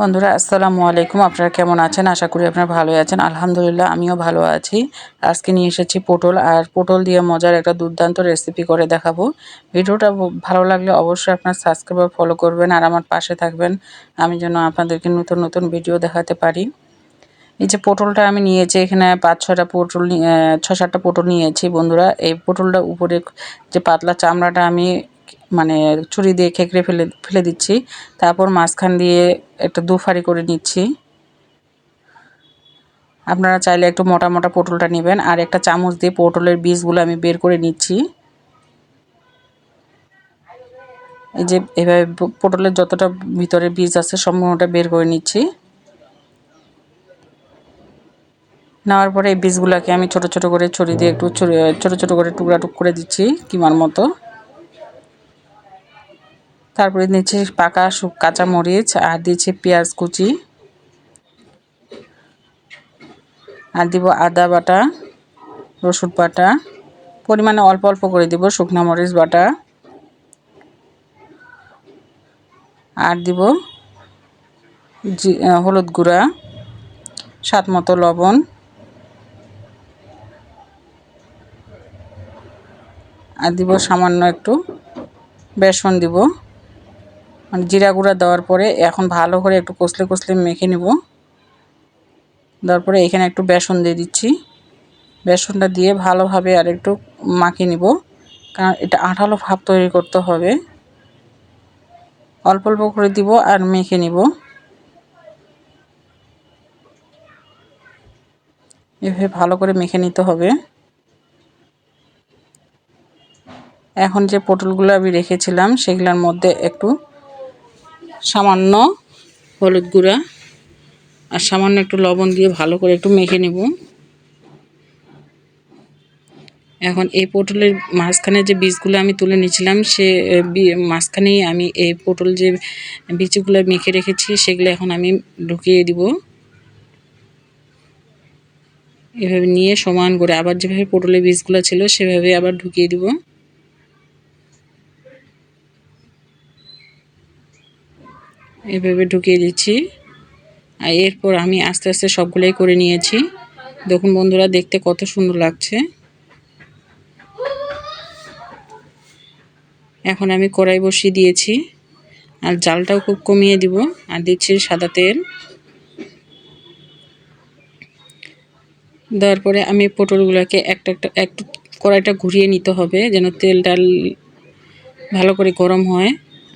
বন্ধুরা, আসসালামু আলাইকুম। আপনারা কেমন আছেন? আশা করি আপনারা ভালোই আছেন। আলহামদুলিল্লাহ, আমিও ভালো আছি। আজকে নিয়ে এসেছি পটল, আর পটল দিয়ে মজার একটা দুর্দান্ত রেসিপি করে দেখাবো। ভিডিওটা ভালো লাগলে অবশ্যই আপনার সাবস্ক্রাইব ফলো করবেন, আর আমার পাশে থাকবেন। আমি যেন আপনাদেরকে নতুন নতুন ভিডিও দেখাতে পারি। এই যে পটলটা আমি নিয়েছি, এখানে পাঁচ ছটা পটল ছ সাতটা পটল নিয়েছি বন্ধুরা। এই পটলটা উপরে যে পাতলা চামড়াটা আমি মানে ছুরি দিয়ে খেঁকড়ে ফেলে ফেলে দিচ্ছি। তারপর মাঝখান দিয়ে একটা দুফারি করে নিচ্ছি। আপনারা চাইলে একটু মোটা মোটা পটলটা নেবেন। আর একটা চামচ দিয়ে পটলের বীজগুলো আমি বের করে নিচ্ছি। এই যে এভাবে পটলের যতটা ভিতরে বীজ আছে সম্পূর্ণটা বের করে নিচ্ছি। নেওয়ার পরে এই বীজগুলোকে আমি ছোট ছোট করে ছড়ি দিয়ে একটু ছোট ছোট করে টুকরা, টুক করে দিচ্ছি কিমার মতো। তারপরে দিচ্ছি পাকা কাঁচা মরিচ আর দিচ্ছি পেঁয়াজ কুচি। আর দিব আদা বাটা, রসুন বাটা। পরিমাণে অল্প অল্প করে দিব শুকনো মরিচ বাটা। আর দিব হলুদ গুঁড়া, স্বাদ মতো লবণ। আর দিব সামান্য একটু বেসন দিব। মানে জিরা গুঁড়া দেওয়ার পরে এখন ভালো করে একটু কষলে কষলে মেখে নেব। দেওয়ার পরে এখানে একটু বেসন দিয়ে দিচ্ছি। বেসনটা দিয়ে ভালোভাবে আর একটু মাখিয়ে নিব। কারণ এটা আঠালো ভাব তৈরি করতে হবে। অল্প অল্প করে দিব আর মেখে নিব। এভাবে ভালো করে মেখে নিতে হবে। এখন যে পটলগুলো আমি রেখেছিলাম, সেগুলোর মধ্যে একটু সামান্য হলুদ গুঁড়া আর সামান্য একটু লবণ দিয়ে ভালো করে একটু মেখে নেব। এখন এই পটলের মাঝখানে যে বীজগুলো আমি তুলে নিয়েছিলাম, সে মাঝখানেই আমি এই পটল যে বীজগুলো মেখে রেখেছি, সেগুলো এখন আমি ঢুকিয়ে দিব। এভাবে নিয়ে সমান করে আবার যেভাবে পটলের বীজগুলো ছিল, সেভাবে আবার ঢুকিয়ে দিব। এভাবে ঢুকিয়ে দিচ্ছি। আর এরপর আমি আস্তে আস্তে সবগুলোই করে নিয়েছি। দেখুন বন্ধুরা, দেখতে কত সুন্দর লাগছে। এখন আমি কড়াই বসিয়ে দিয়েছি। আর জালটাও খুব কমিয়ে দিব। আর দিচ্ছি সাদা তেল। দেওয়ার পরে আমি পটলগুলোকে একটা একটা একটু কড়াইটা ঘুরিয়ে নিতে হবে, যেন তেলটা ভালো করে গরম হয়।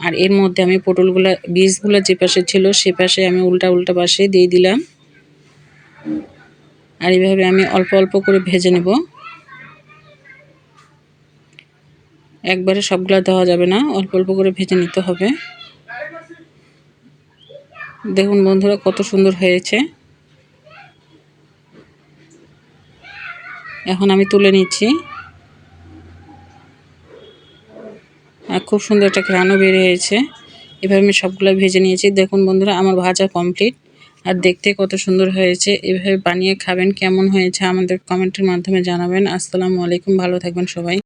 আর এর মধ্যে আমি পটলগুলো, বীজগুলো যে পাশে ছিল সে পাশে আমি উল্টা উল্টা পাশে দিয়ে দিলাম। আর এইভাবে আমি অল্প অল্প করে ভেজে নেব। একবারে সবগুলো দেওয়া যাবে না, অল্প অল্প করে ভেজে নিতে হবে। দেখুন বন্ধুরা কত সুন্দর হয়েছে। এখন আমি তুলে নিচ্ছি আর খুব সুন্দর একটা ঘ্রাণও বের হয়েছে এভাবে আমি সবগুলো ভেজে নিয়েছি। দেখুন বন্ধুরা, আমার ভাজা কমপ্লিট আর দেখতে কত সুন্দর হয়েছে। এভাবে বানিয়ে খাবেন, কেমন হয়েছে আমাদের কমেন্টের মাধ্যমে জানাবেন। আসসালামু আলাইকুম, ভালো থাকবেন সবাই।